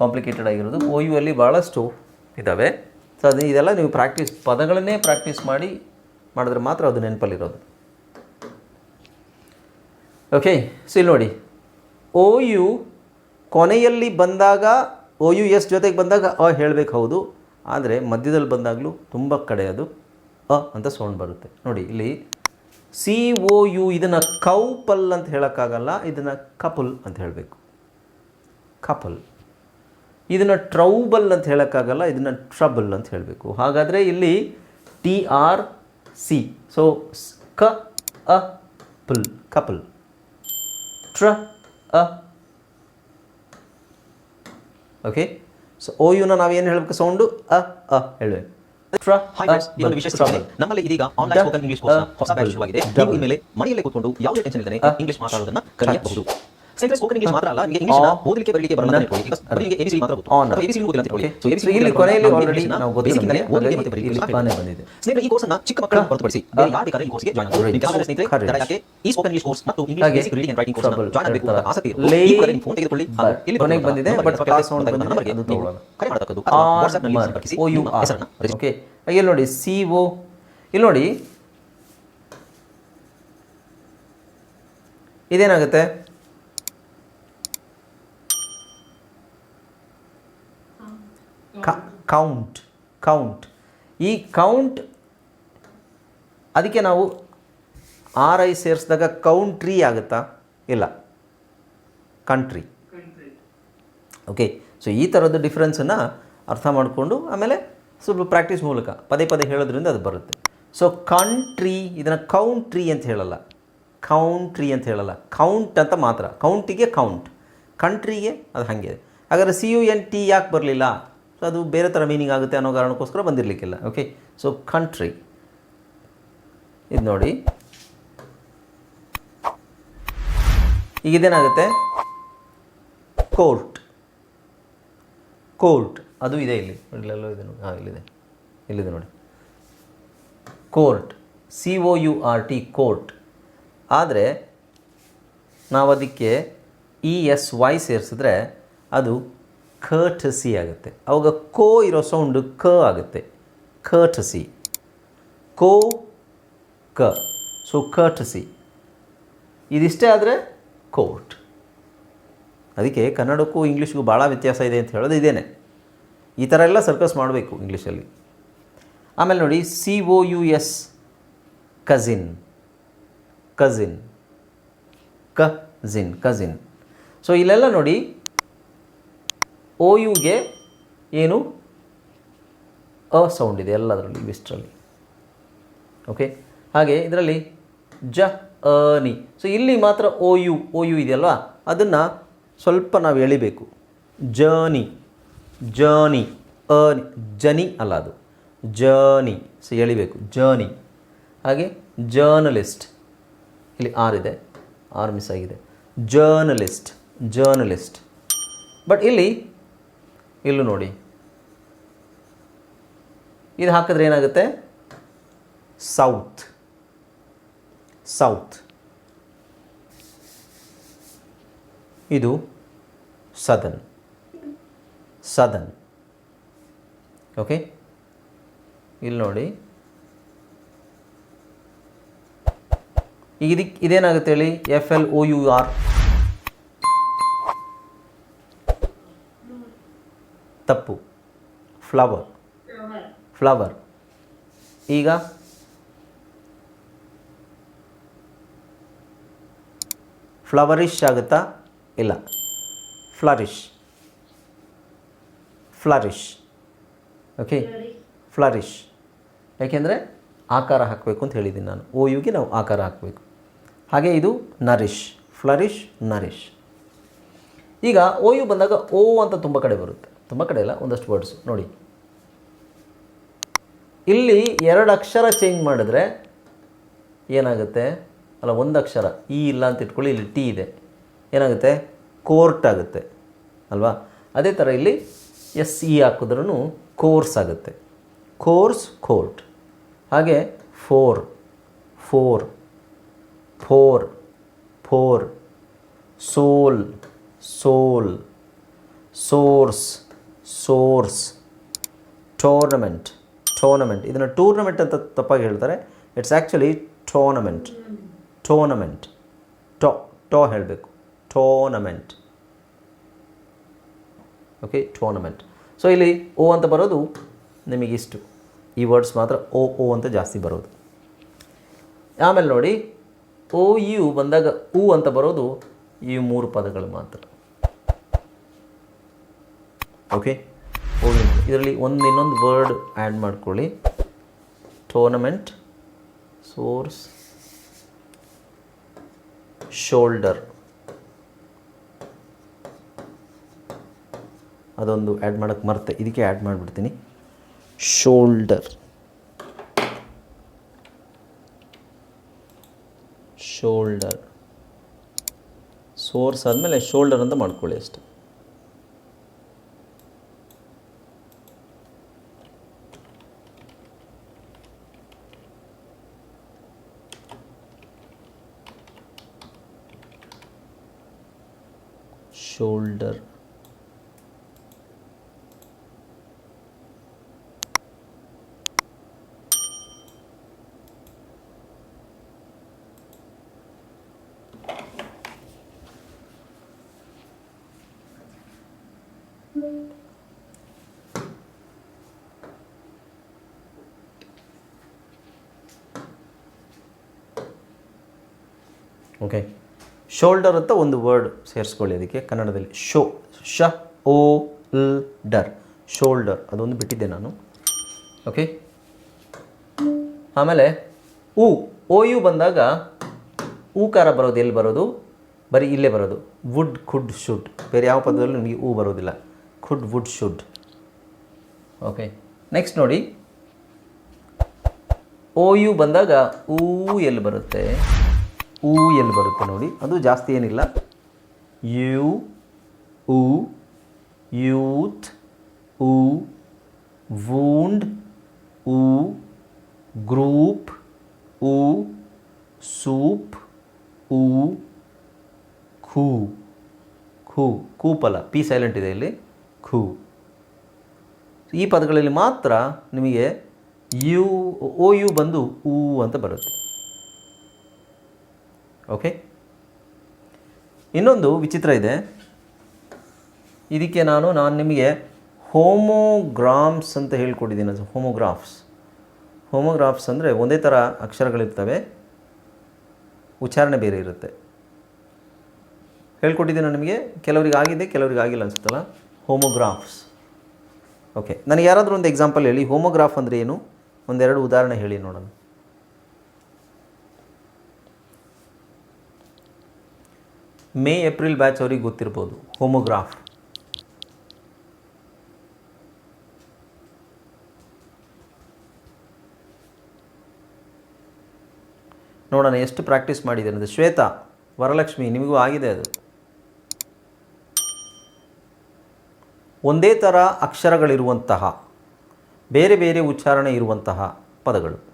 Complicated ಆಗಿರೋದು. ಓ you ಅಲ್ಲಿ ಭಾಳಷ್ಟು ಇದ್ದಾವೆ ಸೊ ಅದು ಇದೆಲ್ಲ ನೀವು ಪ್ರಾಕ್ಟೀಸ್ ಪದಗಳನ್ನೇ ಪ್ರಾಕ್ಟೀಸ್ ಮಾಡಿ ಮಾಡಿದ್ರೆ ಮಾತ್ರ ಅದು ನೆನಪಲ್ಲಿರೋದು. ಓಕೆ ಸೊ ಇಲ್ಲಿ ನೋಡಿ. ಓ ಯು ಕೊನೆಯಲ್ಲಿ ಬಂದಾಗ ಓ ಯು ಎಸ್ ಜೊತೆಗೆ ಬಂದಾಗ ಅ ಹೇಳಬೇಕು ಹೌದು. ಆದರೆ ಮಧ್ಯದಲ್ಲಿ ಬಂದಾಗಲೂ ತುಂಬ ಕಡೆ ಅದು ಅ ಅಂತ ಸೌಂಡ್ ಬರುತ್ತೆ. ನೋಡಿ, ಇಲ್ಲಿ ಸಿ ಓ ಯು ಇದನ್ನು ಕೌಪಲ್ ಅಂತ ಹೇಳೋಕ್ಕಾಗಲ್ಲ, ಇದನ್ನು ಕಪಲ್ ಅಂತ ಹೇಳಬೇಕು. ಕಪಲ್. ಇದನ್ನು ಟ್ರೌಬಲ್ ಅಂತ ಹೇಳೋಕ್ಕಾಗಲ್ಲ ಇದನ್ನು ಟ್ರಬಲ್ ಅಂತ ಹೇಳಬೇಕು. ಹಾಗಾದರೆ ಇಲ್ಲಿ ಟಿ ಆರ್ ಸಿ ಸೊ ಕ ಅ ಪಲ್ ಕಪಲ್. ಟ್ರ ಅ. ಓಕೆ ಸೊ ಓ ಯುನ ನಾವೇನು ಹೇಳಬೇಕು? ಸೌಂಡು ಅ ಅ ಹೇಳಬೇಕು ನಮ್ಮಲ್ಲಿ ಇದೀಗ ಆನ್ಲೈನ್ ಸ್ಪೋಕನ್ ಇಂಗ್ಲಿಷ್ ಕೋರ್ಸ್ ಹೊಸ ಬ್ಯಾಚ್ ಶುರುವಾಗಿದೆ. ನೀವು ಇನ್ಮೇಲೆ ಮನೆಯಲ್ಲೇ ಕೂತ್ಕೊಂಡು ಯಾವುದೇ ಟೆನ್ಷನ್ ಇಲ್ಲದೆ ಇಂಗ್ಲಿಷ್ ಮಾತಾಡೋದನ್ನ ಕಲಿಯಬಹುದು. ಸ್ನೇಹಿತರೆ ಸ್ಪೋಕನ್ ಇಂಗ್ಲಿಷ್ ಮಾತ್ರ ಅಲ್ಲ ನಿಮಗೆ ಇಂಗ್ಲಿಷ್ ಓದಲಿಕ್ಕೆ ಬರಲಿಕ್ಕೆ ಬರಲ್ಲ ಅಂತ ಬರೀ ಎಬಿಸಿ ಮಾತ್ರ ಗೊತ್ತು. ಅಥವಾ ಎಬಿಸಿ ಓದಿಲ್ಲ ಅಂತ ಇಟ್ಕೊಳ್ಳಿ ಸೊ ಎಬಿಸಿ ಇಲ್ಲಿ ಕೊನೆಯಲ್ಲಿ ಆಲ್ರೆಡಿ ನಾವು ಗೊತ್ತು ನಮಗೆ. ಓದಲಿಕ್ಕೆ ಮತ್ತೆ ಬರಲಿಕ್ಕೆ ಬಂದಿದೆ. ಸ್ನೇಹಿತರೆ ಈ ಕೋರ್ಸ್ ಅನ್ನ ಚಿಕ್ಕ ಮಕ್ಕಳನ್ನು ಹೊರತುಪಡಿಸಿ ಬೇರೆ ಯಾರು ಬೇಕಾದ್ರೆ ಈ ಕೋರ್ಸ್ಗೆ ಜಾಯ್ನ್ ಆಗಬಹುದು. Courage. ನಿಮ್ಮ ಸ್ನೇಹಿತರೆ ಯಾಕೆ ಈ ಸ್ಪೋಕನ್ ಇಂಗ್ಲಿಷ್ ಕೋರ್ಸ್ ಮತ್ತು English basic reading and writing course trouble join ಆಗಬೇಕು ಅಂತ ಆಸಕ್ತಿ ಇರೋರು ಲೇ- ಈ ಕೂಡಲೇ ಫೋನ್ ತೆಗೆದುಕೊಳ್ಳಿ. ಹಾಗೂ ಇಲ್ಲಿ ಕೊನೆಗೆ ಬಂದಿದೆ, ಬಟ್ ಕ್ಲಾಸ್ ನಂಬರ್ಗೆ ನೀವು ಕರೆ ಮಾಡತಕ್ಕದ್ದು ಅಥವಾ ವಾಟ್ಸ್ಆಪ್ನಲ್ಲಿ ಆರ್ ಸಂಪರ್ಕಿಸಿ ಓ ಯು ಹೆಸರನ್ನ ಓಕೆ ಇಲ್ಲಿ ನೋಡಿ ಸಿ ಓ ಇಲ್ಲಿ ನೋಡಿ. ಇದೇನಾಗುತ್ತೆ? ಕೌಂಟ್ ಕೌಂಟ್ ಈ ಕೌಂಟ್ ಅದಕ್ಕೆ ನಾವು ಆರ್ ಐ ಸೇರಿಸಿದಾಗ ಕೌಂಟ್ರಿ ಆಗುತ್ತಾ? ಇಲ್ಲ. ಕಂಟ್ರಿ ಓಕೆ ಸೊ ಈ ಥರದ್ದು ಡಿಫ್ರೆನ್ಸನ್ನು ಅರ್ಥ ಮಾಡಿಕೊಂಡು ಆಮೇಲೆ ಸ್ವಲ್ಪ ಪ್ರಾಕ್ಟೀಸ್ ಮೂಲಕ, ಪದೇ ಪದೇ ಹೇಳೋದ್ರಿಂದ ಅದು ಬರುತ್ತೆ. ಸೊ ಕಂಟ್ರಿ ಇದನ್ನು ಕೌಂಟ್ರಿ ಅಂತ ಹೇಳಲ್ಲ. ಕೌಂಟ್ರಿ ಅಂತ ಹೇಳಲ್ಲ. ಕೌಂಟ್ ಅಂತ ಮಾತ್ರ. ಕೌಂಟಿಗೆ ಕೌಂಟ್ ಕಂಟ್ರಿಗೆ ಅದು ಹಾಗೆ. ಹಾಗಾದ್ರೆ ಸಿ ಯು ಎನ್ ಟಿ ಯಾಕೆ ಬರಲಿಲ್ಲ? ಅದು ಬೇರೆ ಥರ ಮೀನಿಂಗ್ ಆಗುತ್ತೆ ಅನ್ನೋ ಕಾರಣಕ್ಕೋಸ್ಕರ ಬಂದಿರಲಿಕ್ಕಿಲ್ಲ. ಓಕೆ ಸೊ ಕಂಟ್ರಿ ಇದು ನೋಡಿ. ಈಗ ಇದೇನಾಗುತ್ತೆ? ಕೋರ್ಟ್ ಕೋರ್ಟ್ ಅದು ಇದೆ ಇಲ್ಲಿ. ಇಲ್ಲೆಲ್ಲೋ ಇದೆ ನೋಡಿ. ಹಾಂ, ಇಲ್ಲಿದೆ. ಇಲ್ಲಿದೆ ನೋಡಿ. Court C O U R T court ಆದರೆ, ನಾವು ಅದಕ್ಕೆ ಇ ಎಸ್ ವೈ ಸೇರಿಸಿದ್ರೆ ಅದು ಕರ್ಟಸಿ ಆಗುತ್ತೆ. ಅವಾಗ ಕೋ ಇರೋ ಸೌಂಡು ಕ ಆಗುತ್ತೆ. ಕರ್ಟಸಿ ಕೋ, ಕ. ಸೊ ಕರ್ಟಸಿ ಇದಿಷ್ಟೇ ಆದರೆ ಕೋರ್ಟ್ ಅದಕ್ಕೆ ಕನ್ನಡಕ್ಕೂ ಇಂಗ್ಲೀಷ್ಗೂ ಭಾಳ ವ್ಯತ್ಯಾಸ ಇದೆ ಅಂತ ಹೇಳೋದು ಇದೇನೆ. ಈ ಥರ ಎಲ್ಲ ಸರ್ಕಸ್ ಮಾಡಬೇಕು ಇಂಗ್ಲೀಷಲ್ಲಿ. ಆಮೇಲೆ ನೋಡಿ C O U S cousin cousin cousin cousin so ಇಲ್ಲೆಲ್ಲ ನೋಡಿ ಓ ಯುಗೆ ಏನು? ಅ ಸೌಂಡ್ ಇದೆ ಎಲ್ಲದರಲ್ಲಿ ಇವಿಷ್ಟರಲ್ಲಿ ಓಕೆ ಹಾಗೆ ಇದರಲ್ಲಿ ಜ, ಅ, ನಿ. ಸೊ ಇಲ್ಲಿ ಮಾತ್ರ ಓ ಯು ಓ ಯು ಇದೆಯಲ್ವಾ? ಅದನ್ನು ಸ್ವಲ್ಪ ನಾವು ಎಳಿಬೇಕು. ಜರ್ನಿ. ಜರ್ನಿ. ಅ ಜನಿ ಅಲ್ಲ ಅದು. ಜರ್ನಿ. ಸೊ ಎಳಿಬೇಕು. ಜರ್ನಿ. ಹಾಗೆ ಜರ್ನಲಿಸ್ಟ್. ಇಲ್ಲಿ ಆರ್ ಇದೆ. ಆರ್ ಮಿಸ್ ಆಗಿದೆ. ಜರ್ನಲಿಸ್ಟ್. ಜರ್ನಲಿಸ್ಟ್. ಬಟ್ ಇಲ್ಲಿ ಇಲ್ಲೂ ನೋಡಿ. ಇದು ಹಾಕಿದ್ರೆ ಏನಾಗುತ್ತೆ? ಸೌತ್. ಸೌತ್. ಇದು ಸದನ್. ಸದನ್. ಓಕೆ? ಇಲ್ಲಿ ನೋಡಿ. ಇದಕ್ಕೆ ಇದೇನಾಗುತ್ತೆ ಹೇಳಿ? F L O U R ತಪ್ಪು. ಫ್ಲವರ್ ಫ್ಲವರ್ ಈಗ ಫ್ಲವರಿಶ್ ಆಗುತ್ತಾ ಇಲ್ಲ? ಫ್ಲರಿಶ್ ಫ್ಲರಿಶ್ ಓಕೆ ಫ್ಲರಿಶ್ ಯಾಕೆಂದರೆ ಆಕಾರ ಹಾಕಬೇಕು ಅಂತ ಹೇಳಿದ್ದೀನಿ ನಾನು. ಓ ಯುಗೆ ನಾವು ಆಕಾರ ಹಾಕಬೇಕು. ಹಾಗೆ ಇದು ನರಿಶ್ ಫ್ಲರಿಶ್ ನರಿಶ್ ಈಗ ಓ ಯು ಬಂದಾಗ ಓ ಅಂತ ತುಂಬ ಕಡೆ ಬರುತ್ತೆ. ತುಂಬ ಕಡೆ ಇಲ್ಲ, ಒಂದಷ್ಟು ವರ್ಡ್ಸು ನೋಡಿ. ಇಲ್ಲಿ ಎರಡು ಅಕ್ಷರ ಚೇಂಜ್ ಮಾಡಿದ್ರೆ ಏನಾಗುತ್ತೆ? ಅಲ್ಲ, ಒಂದು ಅಕ್ಷರ ಇ ಇಲ್ಲ ಅಂತ ಇಟ್ಕೊಳ್ಳಿ, ಇಲ್ಲಿ ಟಿ ಇದೆ. ಏನಾಗುತ್ತೆ? ಕೋರ್ಟ್ ಆಗುತ್ತೆ. ಅಲ್ವಾ? ಅದೇ ಥರ ಇಲ್ಲಿ ಎಸ್ ಇ ಹಾಕಿದ್ರೂ ಕೋರ್ಸ್ ಆಗುತ್ತೆ. ಕೋರ್ಸ್ ಕೋರ್ಟ್ ಹಾಗೆ four four four four soul soul source source. Tournament. Tournament. ಇದನ್ನು ಟೂರ್ನಮೆಂಟ್ ಅಂತ ತಪ್ಪಾಗಿ ಹೇಳ್ತಾರೆ. It's actually tournament tournament toe toe ಹೇಳಬೇಕು. ಟೋರ್ನಮೆಂಟ್. Okay tournament. ಸೊ ಇಲ್ಲಿ ಓ ಅಂತ ಬರೋದು ನಿಮಗಿಷ್ಟು ಈ ವರ್ಡ್ಸ್ ಮಾತ್ರ ಓ ಓ ಅಂತ ಜಾಸ್ತಿ ಬರೋದು. ಆಮೇಲೆ ನೋಡಿ, ಓ, ಯು ಬಂದಾಗ ಉ ಅಂತ ಬರೋದು ಈ ಮೂರು ಪದಗಳು ಮಾತ್ರ. ಓಕೆ ಇದರಲ್ಲಿ ಒಂದು ಇನ್ನೊಂದು ವರ್ಡ್ ಆ್ಯಡ್ ಮಾಡ್ಕೊಳ್ಳಿ. ಟೋರ್ನಮೆಂಟ್ ಸೋರ್ಸ್ ಶೋಲ್ಡರ್ ಅದೊಂದು ಆ್ಯಡ್ ಮಾಡೋಕ್ಕೆ ಮರ್ತೆ, ಇದಕ್ಕೆ ಆ್ಯಡ್ ಮಾಡಿಬಿಡ್ತೀನಿ. ಶೋಲ್ಡರ್ ಶೋಲ್ಡರ್ ಸೋರ್ಸ್ ಆದಮೇಲೆ ಶೋಲ್ಡರ್ ಅಂತ ಮಾಡ್ಕೊಳ್ಳಿ ಅಷ್ಟೆ. ಶೋಲ್ಡರ್ ಓಕೆ ಶೋಲ್ಡರ್ ಅಂತ ಒಂದು ವರ್ಡ್ ಸೇರಿಸ್ಕೊಳ್ಳಿ ಅದಕ್ಕೆ. ಕನ್ನಡದಲ್ಲಿ ಶೋ, ಶ, ಓ, ಲ್, ಡರ್. ಶೋಲ್ಡರ್, ಅದೊಂದು ಬಿಟ್ಟಿದ್ದೆ ನಾನು. ಓಕೆ ಆಮೇಲೆ ಉ, ಓ, ಯು ಬಂದಾಗ ಊಕಾರ ಬರೋದು ಎಲ್ಲಿ ಬರೋದು? ಬರೀ ಇಲ್ಲೇ ಬರೋದು. ವುಡ್ ಖುಡ್ ಶುಡ್ ಬೇರೆ ಯಾವ ಪದದಲ್ಲೂ ನಿಮಗೆ ಊ ಬರೋದಿಲ್ಲ. Could would should okay next ನೋಡಿ. ಓ, ಯು ಬಂದಾಗ ಊ ಎಲ್ಲಿ ಬರುತ್ತೆ? ಊ ಎಲ್ಲಿ ಬರುತ್ತೆ ನೋಡಿ, ಅದು ಜಾಸ್ತಿ ಏನಿಲ್ಲ. ಯು, ಉ, ಯೂತ್, ಉ, ವೂಂಡ್, ಉ, ಗ್ರೂಪ್, ಉ, ಸೂಪ್, ಉ, ಖೂ. ಖೂ ಕೂಪಲ ಪಿ ಸೈಲೆಂಟ್ ಇದೆ ಇಲ್ಲಿ. ಖೂ. ಈ ಪದಗಳಲ್ಲಿ ಮಾತ್ರ ನಿಮಗೆ ಯು, ಓ, ಯು ಬಂದು ಊ ಅಂತ ಬರುತ್ತೆ. ಓಕೆ ಇನ್ನೊಂದು ವಿಚಿತ್ರ ಇದೆ. ಇದಕ್ಕೆ ನಾನು ನಾನು ನಿಮಗೆ ಹೋಮೋಗ್ರಾಮ್ಸ್ ಅಂತ ಹೇಳ್ಕೊಟ್ಟಿದ್ದೀನಿ. ಅದು ಹೋಮೋಗ್ರಾಫ್ಸ್ ಹೋಮೋಗ್ರಾಫ್ಸ್ ಅಂದರೆ ಒಂದೇ ಥರ ಅಕ್ಷರಗಳಿರ್ತವೆ. ಉಚ್ಚಾರಣೆ ಬೇರೆ ಇರುತ್ತೆ. ಹೇಳ್ಕೊಟ್ಟಿದ್ದೀನಿ ನಿಮಗೆ? ಕೆಲವರಿಗೆ ಆಗಿದೆ, ಕೆಲವರಿಗೆ ಆಗಿಲ್ಲ ಅನಿಸುತ್ತಲ್ಲ? ಹೋಮೋಗ್ರಾಫ್ಸ್ ಓಕೆ ನನಗೆ ಯಾರಾದರೂ ಒಂದು ಎಕ್ಸಾಂಪಲ್ ಹೇಳಿ. ಹೋಮೋಗ್ರಾಫ್ ಅಂದರೆ ಏನು? ಒಂದೆರಡು ಉದಾಹರಣೆ ಹೇಳಿ ನೋಡೋಣ. ಮೇ, ಏಪ್ರಿಲ್ ಬ್ಯಾಚ್ ಅವ್ರಿಗೆ ಗೊತ್ತಿರ್ಬೋದು. ಹೋಮೋಗ್ರಾಫ್ ನೋಡೋಣ, ಎಷ್ಟು ಪ್ರಾಕ್ಟೀಸ್ ಮಾಡಿದ್ದೇನೆ ಅದು ಶ್ವೇತಾ, ವರಲಕ್ಷ್ಮಿ, ನಿಮಗೂ ಆಗಿದೆ ಅದು. ಒಂದೇ ಥರ ಅಕ್ಷರಗಳಿರುವಂತಹ, ಬೇರೆ ಬೇರೆ ಉಚ್ಚಾರಣೆ ಇರುವಂತಹ ಪದಗಳು.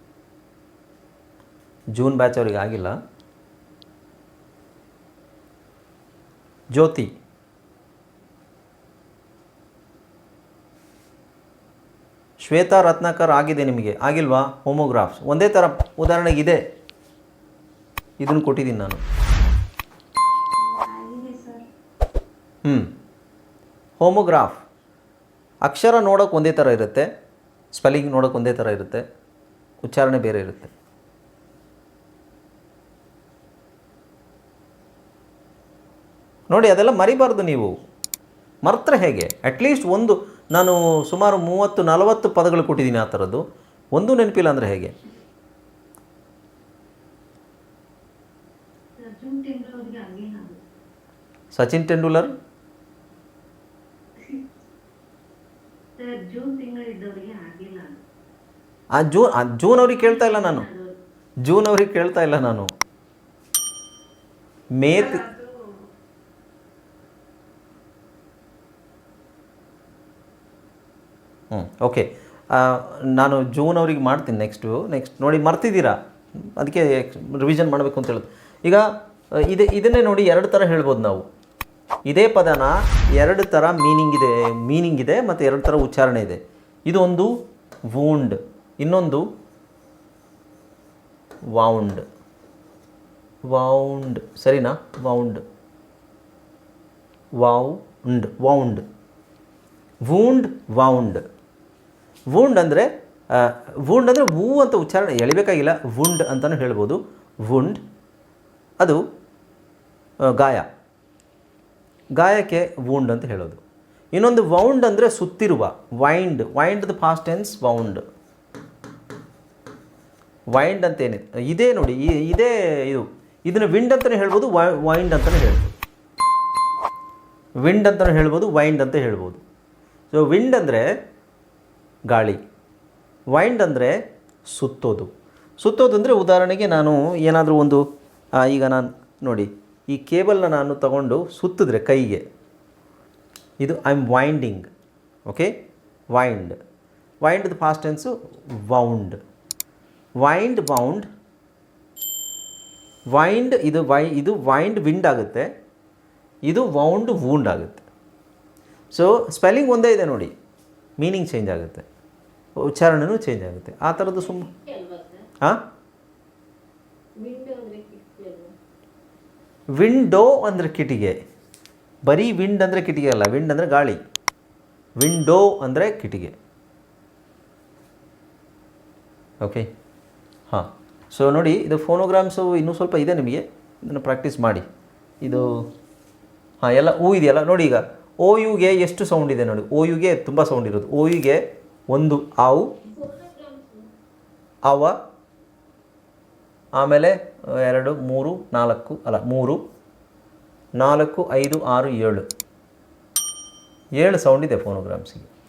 ಜೂನ್ ಬ್ಯಾಚ್ ಅವರಿಗೆ ಆಗಿಲ್ಲ. ಜ್ಯೋತಿ. ಶ್ವೇತಾ ರತ್ನಾಕರ್ ಆಗಿದೆ ನಿಮಗೆ. ಆಗಿಲ್ವಾ? ಹೋಮೋಗ್ರಾಫ್ಸ್. ಒಂದೇ ಥರ ಉದಾಹರಣೆಗೆ ಇದೆ. ಇದನ್ನು ಕೊಟ್ಟಿದ್ದೀನಿ ನಾನು. ಹ್ಞೂ ಹೋಮೋಗ್ರಾಫ್. ಅಕ್ಷರ ನೋಡೋಕೆ ಒಂದೇ ಥರ ಇರುತ್ತೆ. ಸ್ಪೆಲ್ಲಿಂಗ್ ನೋಡೋಕೆ ಒಂದೇ ಥರ ಇರುತ್ತೆ. ಉಚ್ಚಾರಣೆ ಬೇರೆ ಇರುತ್ತೆ. ನೋಡಿ ಅದೆಲ್ಲ ಮರಿಬಾರ್ದು ನೀವು. ಮರ್ತ್ರ ಹೇಗೆ? ಅಟ್ಲೀಸ್ಟ್ ಒಂದು ನಾನು ಸುಮಾರು ಮೂವತ್ತು ನಲವತ್ತು ಪದಗಳು ಕೊಟ್ಟಿದ್ದೀನಿ ಆ ಥರದ್ದು. ಒಂದು ನೆನಪಿಲ್ಲ ಅಂದರೆ ಹೇಗೆ? ಸಚಿನ್ ತೆಂಡೂಲರ್. ಆ ಜೂನ್ ಜೂನ್ ಅವ್ರಿಗೆ ಕೇಳ್ತಾ ಇಲ್ಲ ನಾನು. ಜೂನ್ ಅವ್ರಿಗೆ ಕೇಳ್ತಾ ಇಲ್ಲ ನಾನು. ಮೇ ಹ್ಞೂ ಓಕೆ ನಾನು ಜೂನ್ ಅವ್ರಿಗೆ ಮಾಡ್ತೀನಿ ನೆಕ್ಸ್ಟು ನೆಕ್ಸ್ಟ್ ನೋಡಿ, ಮರ್ತಿದ್ದೀರಾ? ಅದಕ್ಕೆ ರಿವಿಷನ್ ಮಾಡಬೇಕು ಅಂತ ಹೇಳೋದು. ಈಗ, ಇದೆ, ಇದನ್ನೇ ನೋಡಿ ಎರಡು ಥರ ಹೇಳ್ಬೋದು ನಾವು. ಇದೇ ಪದನ ಎರಡು ಥರ ಮೀನಿಂಗ್ ಇದೆ ಮೀನಿಂಗ್ ಇದೆ ಮತ್ತು ಎರಡು ಥರ ಉಚ್ಚಾರಣೆ ಇದೆ. ಇದೊಂದು ವೂಂಡ್ ಇನ್ನೊಂದು ವೌಂಡ್ ವೌಂಡ್ ಸರಿನಾ? Wound wound wound wound wound wound ಅಂದರೆ ವೂಂಡ್ ಅಂದರೆ ವೂ ಅಂತ ಉಚ್ಚಾರಣೆ ಎಳಿಬೇಕಾಗಿಲ್ಲ. ವುಂಡ್ ಅಂತಲೂ ಹೇಳ್ಬೋದು. ವುಂಡ್ ಅದು ಗಾಯ. ಗಾಯಕ್ಕೆ ವೂಂಡ್ ಅಂತ ಹೇಳೋದು. ಇನ್ನೊಂದು ವೌಂಡ್ ಅಂದರೆ ಸುತ್ತಿರುವ wind wind past tense wound wind ಅಂತ ಏನಿದೆ ಇದೇ ನೋಡಿ ಇದೇ ಇದು. ಇದನ್ನು ವಿಂಡ್ ಅಂತಲೇ ಹೇಳ್ಬೋದು ವೈಂಡ್ ಅಂತಲೇ ಹೇಳ್ಬೋದು. ವಿಂಡ್ ಅಂತಲೂ ಹೇಳ್ಬೋದು ವೈಂಡ್ ಅಂತ ಹೇಳ್ಬೋದು. ಸೊ ವಿಂಡ್ ಅಂದರೆ ಗಾಳಿ. ವೈಂಡ್ ಅಂದರೆ ಸುತ್ತೋದು. ಸುತ್ತೋದು ಅಂದರೆ ಉದಾಹರಣೆಗೆ ನಾನು ಏನಾದರೂ ಒಂದು ಈಗ ನಾನು ನೋಡಿ, ಈ ಕೇಬಲ್ನ ನಾನು ತಗೊಂಡು ಸುತ್ತಿದ್ರೆ ಕೈಗೆ, ಇದು I am winding okay wind wind fast tense wound wind bound wind ಇದು ವೈ ಇದು ವೈಂಡ್ ವಿಂಡ್ ಆಗುತ್ತೆ. ಇದು ವೌಂಡ್ ವೂಂಡ್ ಆಗುತ್ತೆ. ಸೊ ಸ್ಪೆಲ್ಲಿಂಗ್ ಒಂದೇ ಇದೆ ನೋಡಿ. ಮೀನಿಂಗ್ ಚೇಂಜ್ ಆಗುತ್ತೆ. ಉಚ್ಚಾರಣೆನೂ ಚೇಂಜ್ ಆಗುತ್ತೆ. ಆ ಥರದ್ದು ಸುಮ್ಮ ಹಾಂ ವಿಂಡೋ ಅಂದರೆ ಕಿಟಿಗೆ ಬರೀ ವಿಂಡ್ ಅಂದರೆ ಕಿಟಿಗೆ ಅಲ್ಲ. ವಿಂಡ್ ಅಂದರೆ ಗಾಳಿ. ವಿಂಡೋ ಅಂದರೆ ಕಿಟಿಗೆ ಓಕೆ ಹಾಂ. ಸೊ ನೋಡಿ ಇದು ಫೋನೋಗ್ರಾಮ್ಸು ಇನ್ನೂ ಸ್ವಲ್ಪ ಇದೆ ನಿಮಗೆ. ಇದನ್ನು ಪ್ರಾಕ್ಟೀಸ್ ಮಾಡಿ. ಇದು ಹಾಂ ಎಲ್ಲ ಹೂ ಇದೆಯಲ್ಲ? ನೋಡಿ ಈಗ. ಓ ಯುಗೆ ಎಷ್ಟು ಸೌಂಡ್ ಇದೆ ನೋಡಿ. ಓ ಯುಗೆ ತುಂಬ ಸೌಂಡ್ ಇರೋದು. ಓ ಯುಗೆ ಒಂದು, ಆವು, ಅವ, ಆಮೇಲೆ ಎರಡು, ಮೂರು, ನಾಲ್ಕು, ಅಲ್ಲ, ಮೂರು, ನಾಲ್ಕು, ಐದು, ಆರು, ಏಳು. ಏಳು ಸೌಂಡ್ ಇದೆ ಫೋನೋಗ್ರಾಮ್ಸಿಗೆ